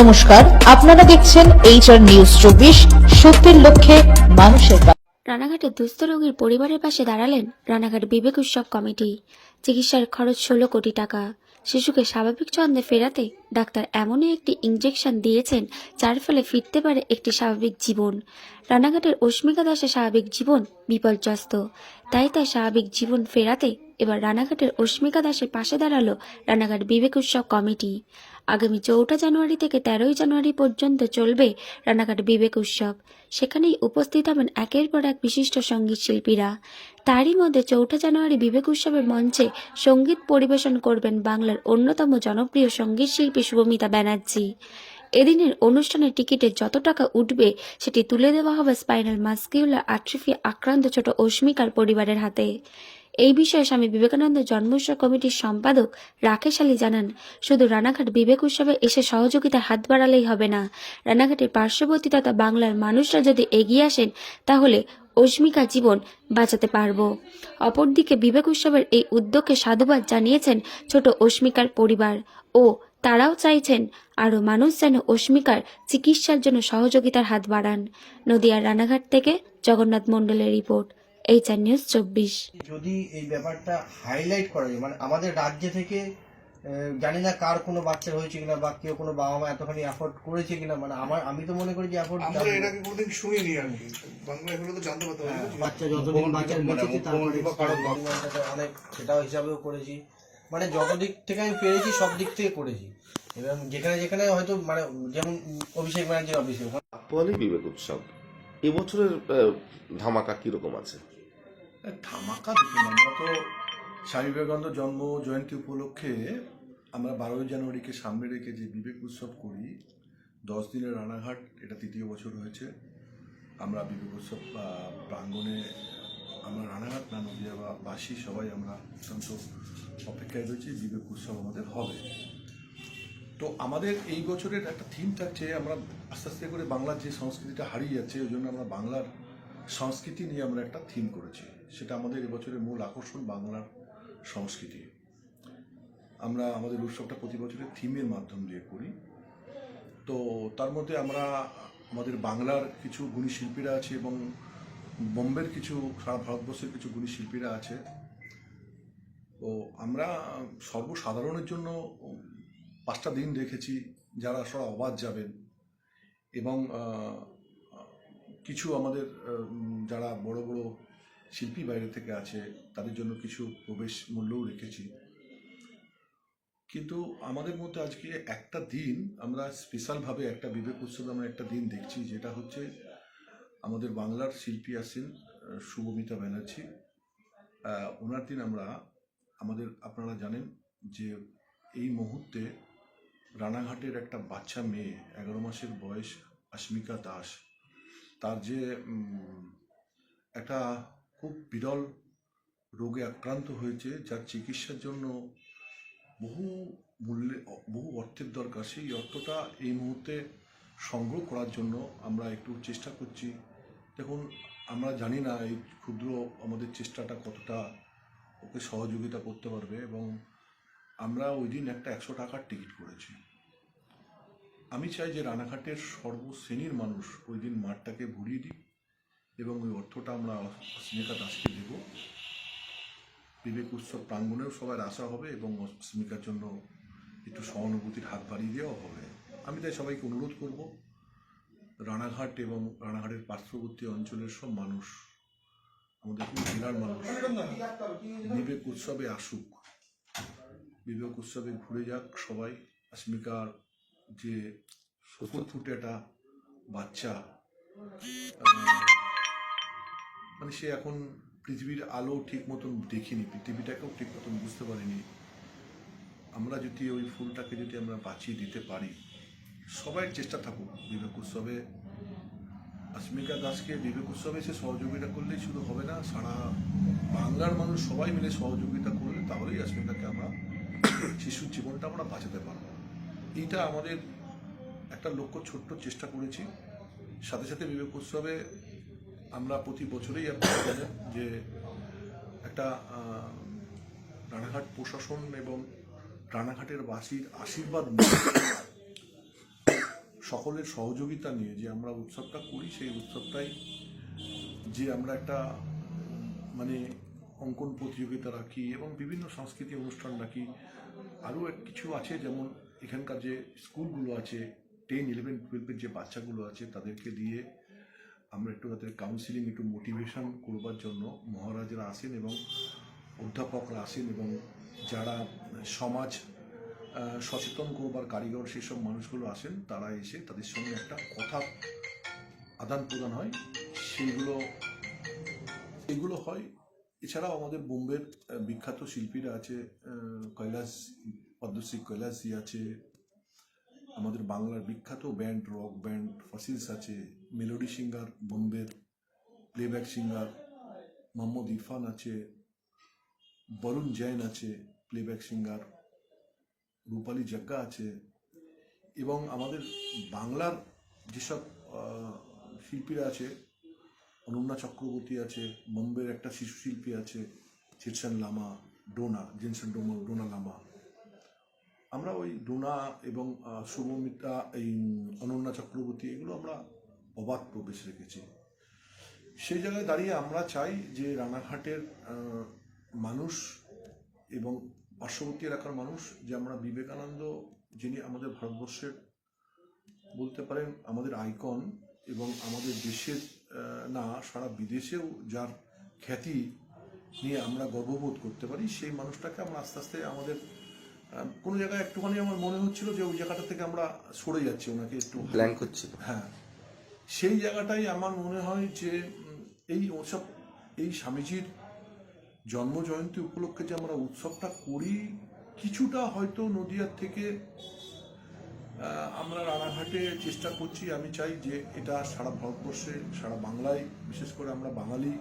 নমস্কার, আপনারা দেখছেন এইচআর নিউজ চব্বিশ, সত্যের লক্ষ্যে মানুষের রানাঘাটে দুস্থ রোগীর পরিবারের পাশে দাঁড়ালেন রানাঘাট বিবেক উৎসব কমিটি। চিকিৎসার খরচ ষোলো কোটি টাকা। শিশুকে স্বাভাবিক ছন্দে ফেরাতে ডাক্তার এমনই একটি ইঞ্জেকশন দিয়েছেন, যার ফলে ফিরতে পারে একটি স্বাভাবিক জীবন। রানাঘাটের অস্মিকা দাসের স্বাভাবিক জীবন বিপর্যস্ত। তাই তার স্বাভাবিক জীবন ফেরাতে এবার রানাঘাটের অস্মিকা দাসের পাশে দাঁড়াল রানাঘাট বিবেক উৎসব কমিটি। আগামী চৌঠা জানুয়ারি থেকে তেরোই জানুয়ারি পর্যন্ত চলবে রানাঘাট বিবেক উৎসব। সেখানেই উপস্থিত হবেন একের পর এক বিশিষ্ট সংগীত শিল্পীরা। তারই মধ্যে চৌঠা জানুয়ারি বিবেক উৎসবের মঞ্চে সংগীত পরিবেশন করবেন বাংলার অন্যতম জনপ্রিয় সংগীত শিল্পী শুভমিতা ব্যানার্জি। এদিনের অনুষ্ঠানের টিকিটে যত টাকা উঠবে সেটি তুলে দেওয়া হবে স্পাইনাল মাস্কিউলার আট্রিফি আক্রান্ত ছোট অস্মিকার পরিবারের হাতে। এই বিষয়ে স্বামী বিবেকানন্দ জন্মোৎসব কমিটির সম্পাদক রাকেশ আলী জানান, শুধু রানাঘাট বিবেক উৎসবে এসে সহযোগিতার হাত বাড়ালেই হবে না। রানাঘাটের পার্শ্ববর্তী তথা বাংলার মানুষরা যদি এগিয়ে আসেন, তাহলে অস্মিকা জীবন বাঁচাতে পারব। অপরদিকে বিবেক উৎসবের এই উদ্যোগকে সাধুবাদ জানিয়েছেন ছোট অস্মিকার পরিবার ও তারাও চাইছেন আরও মানুষ যেন অস্মিকার চিকিৎসার জন্য সহযোগিতার হাত বাড়ান। নদিয়ার রানাঘাট থেকে জগন্নাথ মণ্ডলের রিপোর্ট, এইচআর নিউজ চব্বিশ। যদি এই ব্যাপারটা হাইলাইট করা যায় মানে আমাদের রাজ্য থেকে জানি না কার কোনো বাচ্চা হয়েছে কিনা বা কেউ কোনো বাবা মা এতখানি অ্যাফোর্ড করেছে কিনা মানে আমার আমি তো মনে করি যে অ্যাফোর্ড আমরা আগে কোনোদিন শুনিনি আর কি বাংলা এগুলো তো জানতে পারতাম। না। বাচ্চা যতদিন বাচ্চার মানে বেঁচেছে তারপরে বা কারও বাবা- গভর্নমেন্টটা অনেক সেটাও হিসাবেও করেছি। মানে যত দিক থেকে আমি পেরেছি সব দিক থেকে করেছি। এবং যেখানে যেখানে হয়তো মানে যেমন অভিষেক ব্যানার্জির অফিসে ওখানে বিবেক উৎসব। এবছরের আহ, ধামাকা কীরকম আছে? ধামাকা দেখুন আমরা তো স্বামী বিবেকানন্দ জন্ম জয়ন্তী উপলক্ষে আমরা বারোই জানুয়ারিকে সামনে রেখে যে বিবেক উৎসব করি, দশ দিনের রানাঘাট, এটা তৃতীয় বছর হয়েছে। আমরা বিবেক উৎসব প্রাঙ্গণে, আমরা রানাঘাট, না নদীয়া বা বাসী সবাই আমরা অত্যন্ত অপেক্ষায় রয়েছি, বিবেক উৎসব আমাদের হবে। তো আমাদের এই বছরের একটা থিম থাকছে, আমরা আস্তে আস্তে করে বাংলার যে সংস্কৃতিটা হারিয়ে যাচ্ছে ওই জন্য আমরা বাংলার সংস্কৃতি নিয়ে আমরা একটা থিম করেছি। সেটা আমাদের এবছরের মূল আকর্ষণ বাংলার সংস্কৃতি। আমরা আমাদের উৎসবটা প্রতি বছরের থিমের মাধ্যম দিয়ে করি। তো তার মধ্যে আমরা আমাদের বাংলার কিছু গুণী শিল্পীরা আছে এবং বোম্বের কিছু সারা ভারতবর্ষের কিছু গুণী শিল্পীরা আছে। তো আমরা সর্বসাধারণের জন্য পাঁচটা দিন রেখেছি যারা সব অবাধ যাবেন এবং কিছু আমাদের যারা বড় বড় শিল্পী বাইরে থেকে আছে, তাদের জন্য কিছু প্রবেশ মূল্যও রেখেছি। কিন্তু আমাদের মধ্যে আজকে একটা দিন, আমরা স্পেশালভাবে একটা বিবেক উৎসবে আমরা একটা দিন দেখছি, যেটা হচ্ছে আমাদের বাংলার শিল্পী আছেন শুভমিতা ব্যানার্জি। ওনার দিন আমরা, আমাদের আপনারা জানেন যে এই মুহূর্তে রানাঘাটের একটা বাচ্চা মেয়ে, এগারো মাসের বয়স আস্মিকা দাস, তার যে একটা খুব বিরল রোগে আক্রান্ত হয়েছে, যার চিকিৎসার জন্য বহু মূল্যে, বহু অর্থের দরকার। সেই অর্থটা এই মুহূর্তে সংগ্রহ করার জন্য আমরা একটু চেষ্টা করছি। দেখুন, আমরা জানি না এই ক্ষুদ্র আমাদের চেষ্টাটা কতটা ওকে সহযোগিতা করতে পারবে এবং আমরা ওই দিন একটা একশো টাকার টিকিট করেছি। আমি চাই যে রানাঘাটের সর্বশ্রেণীর মানুষ ওই দিন মাঠটাকে ভরিয়ে দিই এবং ওই অর্থটা আমরা অস্মিকা দাসকে দেব। বিবেক উৎসব প্রাঙ্গণেও সবার আশা হবে এবং অস্মিকার জন্য একটু সহানুভূতির হাত বাড়িয়ে দেওয়া হবে। আমি তাই সবাইকে অনুরোধ করব, রানাঘাট এবং রানাঘাটের পার্শ্ববর্তী অঞ্চলের সব মানুষ, আমাদের জেলার মানুষ, বিবেক উৎসবে আসুক। বিবেক উৎসবে ঘুরে যাক সবাই। অস্মিকার যে ফুটফুটে একটা বাচ্চা মানে সে এখন পৃথিবীর আলো ঠিক মতন দেখিনি, পৃথিবীটাকেও ঠিক মতন বুঝতে পারিনি। আমরা যদি ওই ফুলটাকে যদি আমরা বাঁচিয়ে দিতে পারি, সবাই চেষ্টা থাকুক বিবেক উৎসবে অস্মিকা দাসকে বিবেক উৎসবে সে সহযোগিতা করলেই শুধু হবে না, সারা বাংলার মানুষ সবাই মিলে সহযোগিতা করলে তাহলেই অস্মিকাকে আমরা শিশুর জীবনটা আমরা বাঁচাতে পারব। এইটা আমাদের একটা লক্ষ্য, ছোট্ট চেষ্টা করেছি। সাথে সাথে বিবেক উৎসবে আমরা প্রতি বছরেই আপনারা যে একটা রানাঘাট প্রশাসন এবং রানাঘাটের বাসীর আশীর্বাদ সকলের সহযোগিতা নিয়ে যে আমরা উৎসবটা করি, সেই উৎসবটাই যে আমরা একটা মানে অঙ্কন প্রতিযোগিতা রাখি এবং বিভিন্ন সাংস্কৃতিক অনুষ্ঠান রাখি। আরও কিছু আছে, যেমন এখানকার যে স্কুলগুলো আছে টেন ইলেভেন টুয়েলভের যে বাচ্চাগুলো আছে, তাদেরকে দিয়ে আমরা একটু তাদের কাউন্সিলিং একটু মোটিভেশন করবার জন্য মহারাজরা আসেন এবং অধ্যাপকরা আসেন এবং যারা সমাজ সচেতন করবার কারিগর সেসব মানুষগুলো আসেন, তারা এসে তাদের সঙ্গে একটা কথা আদান প্রদান হয়। সেইগুলো, এগুলো হয়। এছাড়াও আমাদের বোম্বের বিখ্যাত শিল্পীরা আছে কৈলাস, পদ্মশ্রী কৈলাসজি আছে আমাদের বাংলার বিখ্যাত ব্যান্ড রক ব্যান্ড ফসিলস আছে, মেলোডি সিঙ্গার বোম্বের প্লেব্যাক সিঙ্গার মোহাম্মদ ইরফান আছে, বরুণ জৈন আছে প্লেব্যাক সিঙ্গার রূপালী জাগ্গা আছে এবং আমাদের বাংলার যেসব শিল্পীরা আছে অনন্যা চক্রবর্তী আছে, বোম্বের একটা শিশু শিল্পী আছে চিরসান লামা, ডোনা, জেনসন ডোমা, ডোনা লামা। আমরা ওই ডোনা এবং শুভমিতা, এই অনন্যা চক্রবর্তী এগুলো আমরা অবাধ প্রবেশ রেখেছি। সেই জায়গায় দাঁড়িয়ে আমরা চাই যে রানাঘাটের মানুষ এবং পার্শ্ববর্তী এলাকার মানুষ যে আমরা বিবেকানন্দ, যিনি আমাদের ভারতবর্ষের বলতে পারেন আমাদের আইকন এবং আমাদের দেশের না, সারা বিদেশেও যার খ্যাতি নিয়ে আমরা গর্ববোধ করতে পারি, সেই মানুষটাকে আমরা আস্তে আস্তে আমাদের কোনো জায়গায় একটুখানি আমার মনে হচ্ছিল যে ওই জায়গাটা থেকে আমরা সরে যাচ্ছি ওনাকে একটু ব্ল্যাঙ্ক হচ্ছিল। হ্যাঁ। সেই জায়গাটাই আমার মনে হয় যে এই উৎসব এই স্বামীজির জন্ম জয়ন্তী উপলক্ষে যে আমরা উৎসবটা করি কিছুটা হয়তো নদিয়ার থেকে আমরা রানাঘাটে চেষ্টা করছি। আমি চাই যে এটা সারা ভারতবর্ষে সারা বাংলায় বিশেষ করে আমরা বাঙালি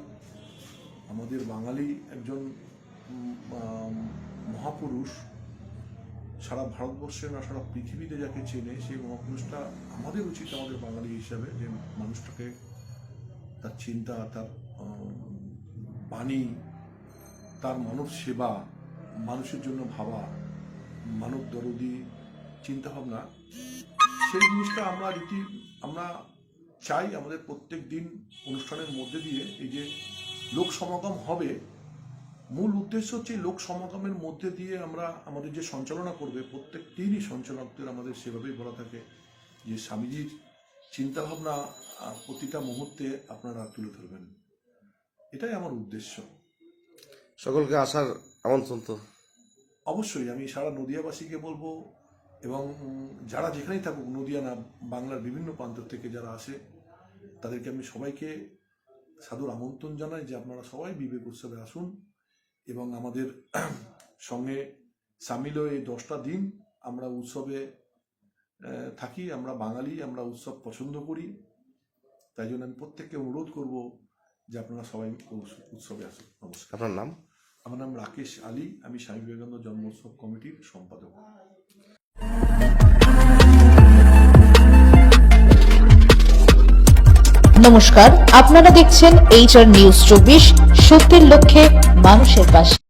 আমাদের বাঙালি একজন মহাপুরুষ সারা ভারতবর্ষে না, সারা পৃথিবীতে যাকে চেনে, সেই মহাপুরুষটা আমাদের উচিত আমাদের বাঙালি হিসাবে যে মানুষটাকে তার চিন্তা, তার বাণী, তার মানব সেবা মানুষের জন্য ভাবা, মানব দরদি, চিন্তাভাবনা, সেই জিনিসটা আমরা রীতি, আমরা চাই আমাদের প্রত্যেক দিন অনুষ্ঠানের মধ্যে দিয়ে এই যে লোক সমাগম হবে মূল উদ্দেশ্য হচ্ছে লোক সমাগমের মধ্যে দিয়ে আমরা আমাদের যে সঞ্চালনা করবে প্রত্যেক দিনই সঞ্চালকদের আমাদের সেভাবেই বলা থাকে যে স্বামীজির চিন্তাভাবনা প্রতিটা মুহূর্তে আপনারা তুলে ধরবেন। এটাই আমার উদ্দেশ্য। সকলকে আসার আমন্ত্রণ তো। অবশ্যই আমি সারা নদিয়াবাসীকে বলব এবং যারা যেখানেই থাকুক নদিয়া না বাংলার বিভিন্ন প্রান্ত থেকে যারা আসে তাদেরকে আমি সবাইকে সাধুর আমন্ত্রণ জানাই যে আপনারা সবাই বিবেক উৎসবে আসুন। এবং আমাদের সঙ্গে সামিল হয়ে এই দশটা দিন আমরা উৎসবে থাকি আমরা বাঙালি আমরা উৎসব পছন্দ করি। তাই জন্য আমি প্রত্যেককে অনুরোধ করব যে আপনারা সবাই উৎসবে আসুন। নমস্কার। আপনার নাম? আমার নাম রাকেশ আলী আমি স্বামী বিবেকানন্দ জন্মোৎসব কমিটির সম্পাদক। নমস্কার আপনারা দেখছেন এইচআর নিউজ চব্বিশ সত্যের লক্ষ্যে মানুষের পাশে।